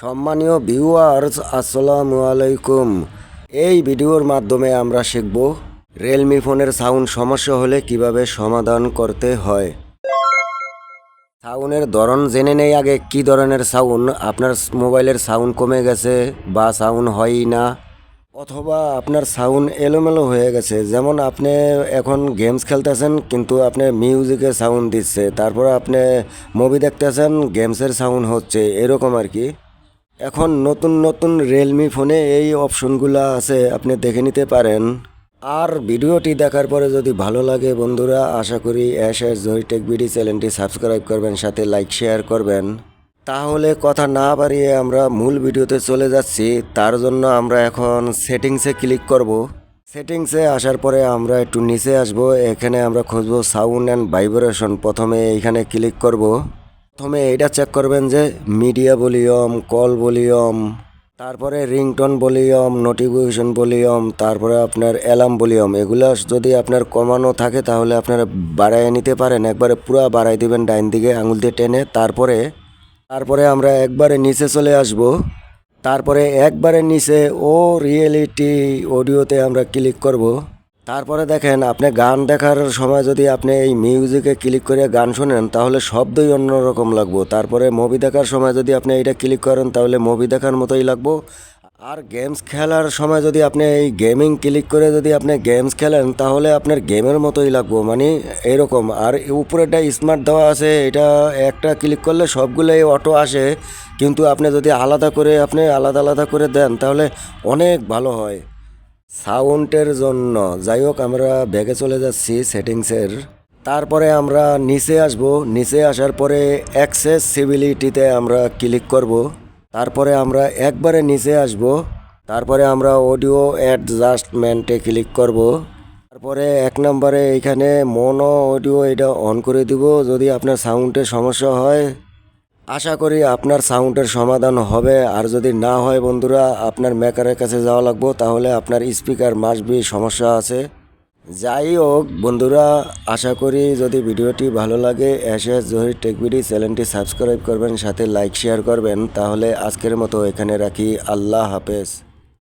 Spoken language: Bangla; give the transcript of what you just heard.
সম্মানীয় ভিউয়ার্স আসসালামু আলাইকুম। এই ভিডিওর মাধ্যমে আমরা শিখব রিয়েলমি ফোনের সাউন্ড সমস্যা হলে কীভাবে সমাধান করতে হয়। সাউন্ডের ধরন জেনে নেই আগে, কি ধরনের সাউন্ড আপনার মোবাইলের সাউন্ড কমে গেছে বা সাউন্ড হয়ই না? অথবা আপনার সাউন্ড এলোমেলো হয়ে গেছে, যেমন আপনি এখন গেমস খেলতেছেন, কিন্তু আপনি মিউজিকের সাউন্ড দিচ্ছে, তারপর আপনি মুভি দেখতেছেন গেমসের সাউন্ড হচ্ছে, এরকম আর কি। এখন নতুন নতুন রিয়েলমি ফোনে এই অপশনগুলো আছে, আপনি দেখে নিতে পারেন। আর ভিডিওটি দেখার পরে যদি ভালো লাগে বন্ধুরা, আশা করি S S Johi tech BD চ্যানেলটি সাবস্ক্রাইব করবেন, সাথে লাইক, শেয়ার করবেন। তাহলে কথা না বাড়িয়ে আমরা মূল ভিডিওতে চলে যাচ্ছি। তার জন্য আমরা এখন সেটিংসে ক্লিক করব। সেটিংসে আসার পরে আমরা একটু নিচে আসব। এখানে আমরা খুঁজবো সাউন্ড অ্যান্ড ভাইব্রেশন প্রথমে এইখানে ক্লিক করব। প্রথমে এটা চেক করবেন যে মিডিয়া ভলিউম কল ভলিউম তারপরে রিংটোন ভলিউম নোটিফিকেশন ভলিউম তারপরে আপনার অ্যালার্ম ভলিউম এগুলো যদি আপনার কমানো থাকে তাহলে আপনারা বাড়ায় নিতে পারেন। একবারে পুরো বাড়াই দিবেন ডাইন দিকে আঙুল দিয়ে টেনে। তারপরে তারপরে আমরা একবারে নিচে চলে আসব। তারপরে একবারে নিচে ও রিয়েলিটি অডিওতে আমরা ক্লিক করব। তারপরে দেখেন, আপনি গান দেখার সময় যদি আপনি এই মিউজিকে ক্লিক করে গান শোনেন, তাহলে শব্দই অন্যরকম লাগবো। তারপরে মুভি দেখার সময় যদি আপনি এইটা ক্লিক করেন, তাহলে মুভি দেখার মতোই লাগবো। আর গেমস খেলার সময় যদি আপনি এই গেমিং ক্লিক করে যদি আপনি গেমস খেলেন, তাহলে আপনার গেমের মতোই লাগবো। মানে এরকম। আর উপরেটা স্মার্ট দেওয়া আছে, এটা একটা ক্লিক করলে সবগুলোই অটো আসে। কিন্তু আপনি যদি আলাদা করে, আপনি আলাদা আলাদা করে দেন, তাহলে অনেক ভালো হয়। সাউন্ডের জন্য। যাই হোক, আমরা ব্যাগে চলে যাচ্ছি সেটিংসের। তারপরে আমরা নিচে আসব। নিচে আসার পরে অ্যাক্সেসিবিলিটিতে আমরা ক্লিক করব। তারপরে আমরা একবারে নিচে আসব। তারপরে আমরা অডিও অ্যাডজাস্টমেন্টে ক্লিক করব। তারপরে এক নম্বরে এখানে মনো অডিও এটা অন করে দিব। যদি আপনার সাউন্ডের সমস্যা হয় আশা করি আপনার সাউন্ডের সমাধান হবে। আর যদি না হয় বন্ধুরা, আপনার মেকারের কাছে যাওয়া লাগবো, তাহলে আপনার স্পিকার মাসবি সমস্যা আছে। যাই হোক বন্ধুরা, আশা করি যদি ভিডিওটি ভালো লাগে, এসে জহির টেকবিডি চ্যানেলটি সাবস্ক্রাইব করবেন, সাথে লাইক, শেয়ার করবেন। তাহলে আজকের মতো এখানে রাখি। আল্লাহ হাফেজ।